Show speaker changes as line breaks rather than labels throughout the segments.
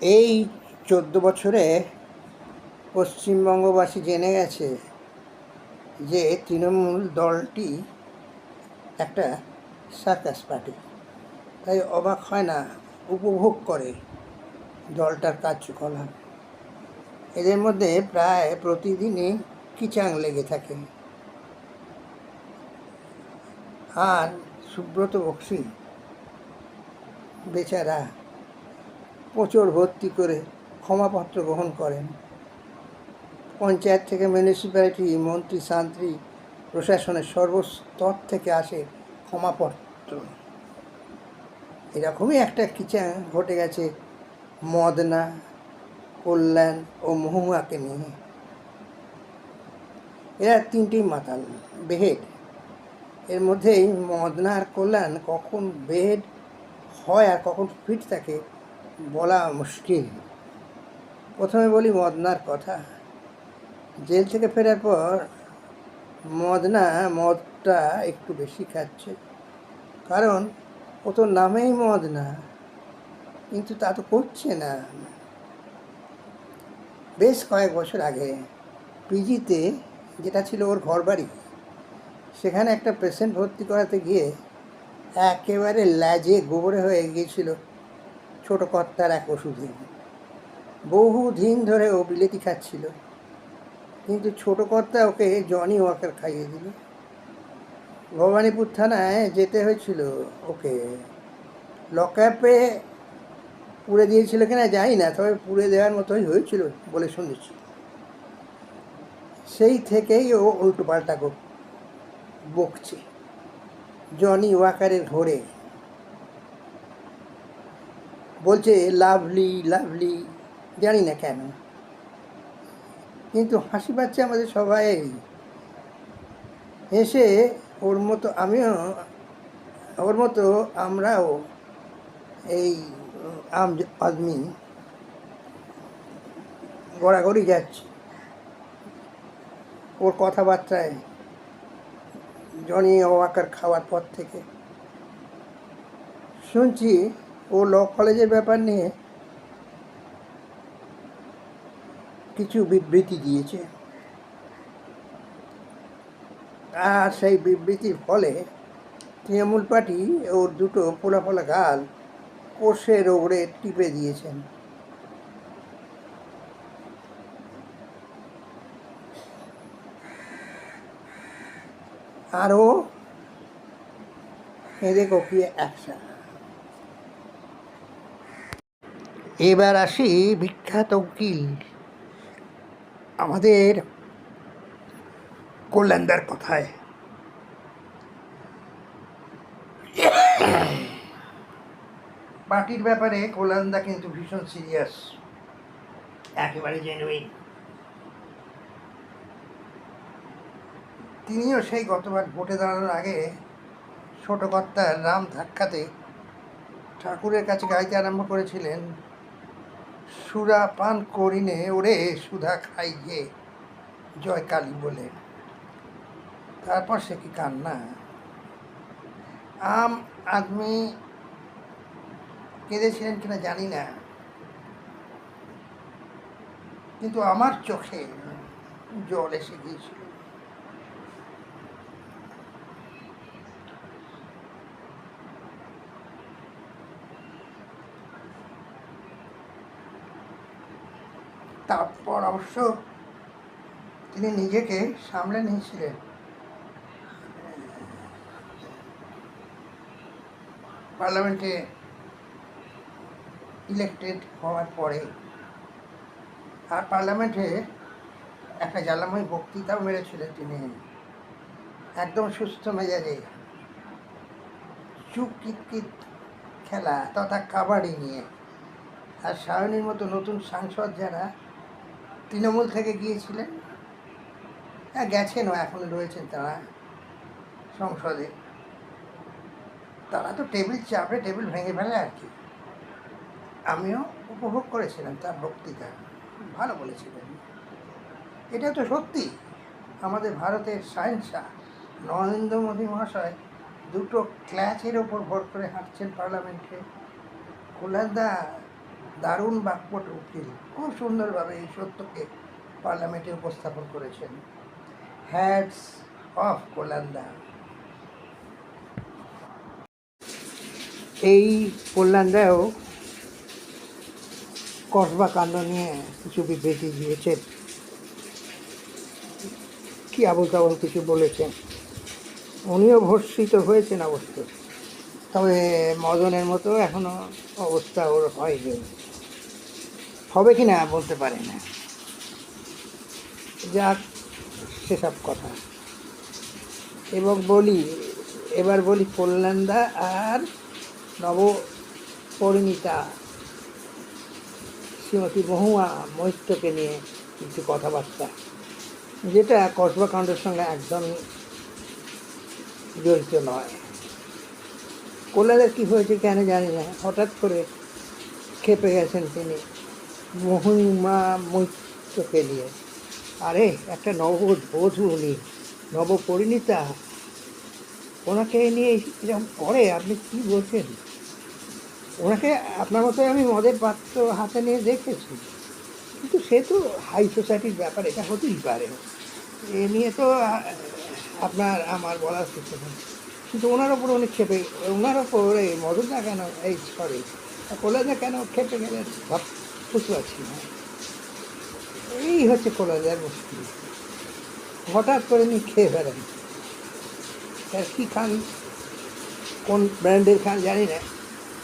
এই চোদ্দ বছরে পশ্চিমবঙ্গবাসী জেনে গেছে যে তৃণমূল দলটি একটা সার্কাস পার্টি তাই অবাক হয় না, উপভোগ করে দলটার কার্যকলাপ। এদের মধ্যে প্রায় প্রতিদিনই কিচাং লেগে থাকে। আর সুব্রত বক্সি বেচারা প্রচুর ভর্তি করে ক্ষমাপত্র গ্রহণ করেন। পঞ্চায়েত থেকে মিউনিসিপ্যালিটি মন্ত্রী শান্ত্রী প্রশাসনের সর্বস্তর থেকে আসে ক্ষমাপত্র। এরকমই একটা কিচা ঘটে গেছে মদনা, কল্যাণ ও মহুয়াকে নিয়ে। এরা তিনটি মাতাল, বেহেড। এর মধ্যেই মদনা আর কল্যাণ কখন বেহেড হয় আর কখন ফিট থাকে বলা মুশকিল। প্রথমে বলি মদনার কথা। জেল থেকে ফেরার পর মদনা মদটা একটু বেশি খাচ্ছে। কারণ ও তো নামেই মদনা, কিন্তু তা তো করছে না। বেশ কয়েক বছর আগে পিজিতে যেটা ছিল ওর ঘরবাড়ি, সেখানে একটা পেশেন্ট ভর্তি করাতে গিয়ে একেবারে ল্যাজে গোবরে হয়ে গিয়েছিল। ছোট কর্তার এক ওষুধে বহু দিন ধরে ও বিলেতি খাচ্ছিল। কিন্তু ছোট কর্তা ওকে জনি ওয়াকার খাইয়ে দিল। ভবানীপুর থানায় যেতে হয়েছিল ওকে। লকআপে পুড়ে দিয়েছিল কিনা জানি না, তবে পুড়ে দেওয়ার মতোই হয়েছিল বলে শুনেছি। সেই থেকেই ও উল্টো পাল্টা বকছে। জনি ওয়াকারের ঘোরে বলছে, লাভলি লাভলি। জানি না কেন। কিন্তু হাসি পাচ্ছে আমাদের সবাই। হেসে ওর মতো আমিও, ওর মতো আমরাও এই আম আদমি গড়াগড়ি যাচ্ছি। ওর কথাবার্তায় জনি ওয়াকার খাওয়ার পর থেকে। শুনছি ও ল কলেজের ব্যাপার নিয়ে কিছু বিবৃতি দিয়েছে। আর সেই বিবৃতির ফলে তৃণমূল পার্টি ওর দুটো ফোলা ফোলা গাল কোষের ওপরে টিপে দিয়েছেন। আরও কেঁদে কপিয়ে একসা এবার আসি বিখ্যাত উকিল। আমাদের কল্যাণদার কথায়। পার্টির ব্যাপারে কল্যাণদা কিন্তু ভীষণ সিরিয়াস। একেবারে জেনুইন তিনিও সেই গতবার ভোটে দাঁড়ানোর আগে ছোট কর্তার রাম ধাক্কাতে ঠাকুরের কাছে গাইতে আরম্ভ করেছিলেন। সুরা পান করিনে, ওরে সুধা খাইয়ে। জয় কালী বলে। তারপর সে কি কান্না? আম আদমি কেঁদেছিলেন কিনা জানি না। কিন্তু আমার চোখে জল এসে গিয়েছিল তারপর অবশ্য তিনি নিজেকে সামলে নিয়েছিলেন। পার্লামেন্টে ইলেক্টেড হওয়ার পরে আর পার্লামেন্টে একটা জ্বালাময় বক্তৃতাও মেরেছিলেন তিনি। একদম সুস্থ মেজাজে। চুপ কিতকিত খেলা তথা কাবাডি নিয়ে। আর সায়নীর মতো নতুন সাংসদ যারা তৃণমূল থেকে গিয়েছিলেন। হ্যাঁ গেছেনও এখন রয়েছেন তারা সংসদে। তারা তো টেবিল চাপে টেবিল ভেঙে ফেলে আর কি। আমিও উপভোগ করেছিলাম তার বক্তৃতা। ভালো বলেছিলেন। এটা তো সত্যি। আমাদের ভারতের সায়েন্সা, নরেন্দ্র মোদী মহাশয় দুটো ক্ল্যাচের ওপর ভর করে হাঁটছেন পার্লামেন্টে। কল্যাণদা দারুণ বাক্যট উকিল। খুব সুন্দরভাবে এই সত্যকে পার্লামেন্টে উপস্থাপন করেছেন। হ্যাটস অফ কল্যাণদা এই কল্যাণদাও কসবা কাণ্ড নিয়ে কিছু বিবৃতি দিয়েছেন। কি আবল তাবল কিছু বলেছেন? উনিও ভর্ষিত হয়েছেন অবশ্য। তবে মদনের মতো এখনও অবস্থা ওর হয়নি। হবে কি না বলতে পারে না। যাক, সেসব কথা। এবং বলি, এবার বলি কল্যাণদা আর নব পরিণীতা শ্রীমতী মহুয়া মৈত্রকে নিয়ে কিছু কথাবার্তা। যেটা কসবা কাণ্ডের সঙ্গে একদম জড়িত নয়। কল্যাণের কী হয়েছে কেন জানি না। হঠাৎ করে খেপে গেছেন তিনি। মহিমা মৈত্রকে নিয়ে, আরে, একটা নববধূ উনি নবপরিণীতা, ওনাকে নিয়ে এরকম করে, আপনি কি বলছেন? ওনাকে আপনার মতো আমি মদের পাত্র হাতে নিয়ে দেখেছি। কিন্তু সে তো হাই সোসাইটির ব্যাপার, এটা হতেই পারে। এ নিয়ে তো আপনার আমার বলার নেই। কিন্তু ওনার ওপর উনি খেপে, ওনার ওপর এই মদনটা কেন এই সরি, কোলাজা কেন খেপে গেলেন? বুঝতে পারছি না এই হচ্ছে কোলাজার মুশকিল। হঠাৎ করে উনি খেয়ে ফেলেন। আর কী খান? কোন ব্র্যান্ডের খান জানি না।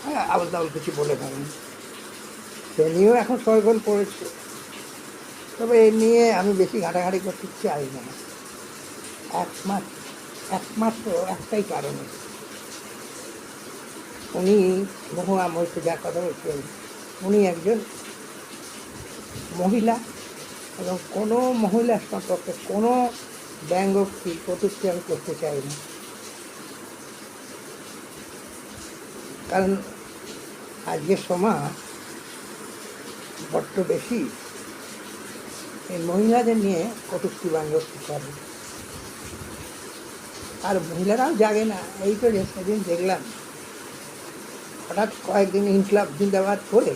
হ্যাঁ আবল তাবল কিছু বলে ফেলেন। সে নিয়েও এখন সরগোল পড়েছে। তবে এ নিয়ে আমি বেশি ঘাটাঘাটি করতে চাই না। একমাত্র একমাত্র একটাই কারণে উনি মহুয়া মহিতে যার কথা বলছেন, উনি একজন মহিলা এবং কোনো মহিলার সম্পর্কে কোনো ব্যঙ্গোক্তি কটূক্তি আমি করতে চাই না কারণ আজকের সমাজ বড্ড বেশি এই মহিলাদের নিয়ে কটুক্তি ব্যঙ্গোক্তি করে? আর মহিলারাও জাগে না। এই তো সেদিন দেখলাম, হঠাৎ কয়েকদিন ইনকলাব জিন্দাবাদ করে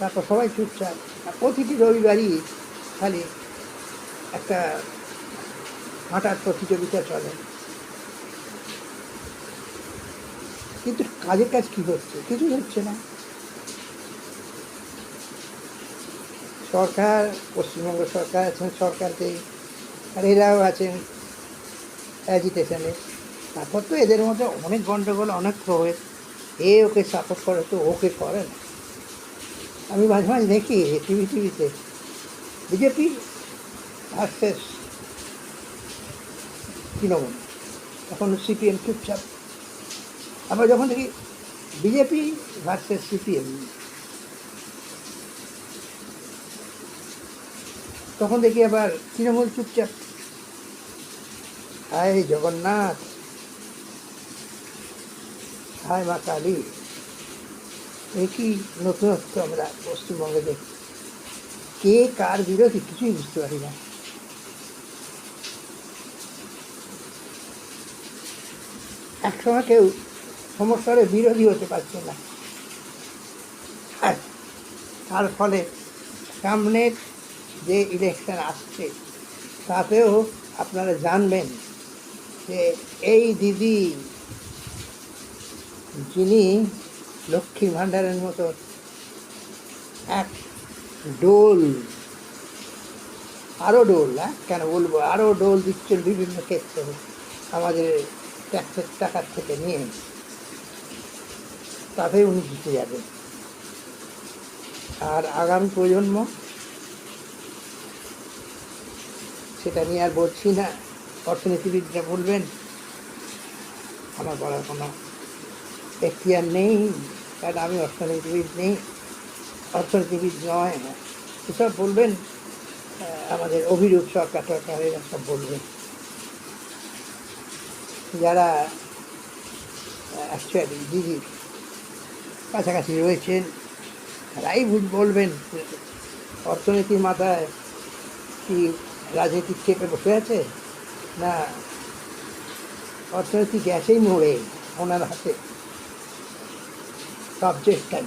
তারপর সবাই চুপচাপ। প্রতিটি রবিবারই খালি একটা হাঁটার প্রতিযোগিতা চলে। কিন্তু কাজের কাজ কি হচ্ছে? কিছুই হচ্ছে না। সরকার, পশ্চিমবঙ্গ সরকার আছেন সরকারকে, আর এরাও আছেন অ্যাজিটেশনে তারপর তো এদের মধ্যে অনেক গণ্ডগোল অনেক প্রভেদ এ ওকে সাপোর্ট করে, তো ওকে করে না। আমি মাঝে মাঝে দেখি টিভি, টিভিতে। বিজেপি ভার্সেস তৃণমূল, এখন সিপিএম চুপচাপ। আবার যখন দেখি বিজেপি ভার্সেস সিপিএম, তখন দেখি আবার তৃণমূল চুপচাপ। হায় জগন্নাথ, হায় মা কালী। এ কি নতুনত্ব আমরা পশ্চিমবঙ্গে দেখি। কে কার বিরোধী কিছুই বুঝতে পারি না। একসময় কেউ সমস্যারে বিরোধী হতে পারছে না। তার ফলে সামনের যে ইলেকশন আসছে, তাতেও আপনারা জানবেন যে এই দিদি যিনি লক্ষ্মী ভাণ্ডারের মতো এক ডোল। আরও ডোল হ্যাঁ? কেন বলব? আরও ডোল দিচ্ছেন বিভিন্ন ক্ষেত্রে। আমাদের ট্যাক্সের টাকার থেকে নিয়ে তাতে উনি জিতে যাবেন। আর আগামী প্রজন্ম, সেটা নিয়ে আর বলছি না। অর্থনীতিবিদরা বলবেন, আমার বলার কোনো এখতিয়ার নেই, কারণ আমি অর্থনীতিবিদ নেই, অর্থনীতিবিদ নয় না এসব বলবেন আমাদের অভিরূপ সরকার টরকার এরা সব বলবেন। যারা অ্যাকচুয়ালি দিদির কাছাকাছি রয়েছেন, তারাই বলবেন। অর্থনীতির মাথায় কি রাজনীতির চেপে বসে আছে? না, অর্থনীতি গ্যাসেই মোড়ে ওনার হাতে। subjected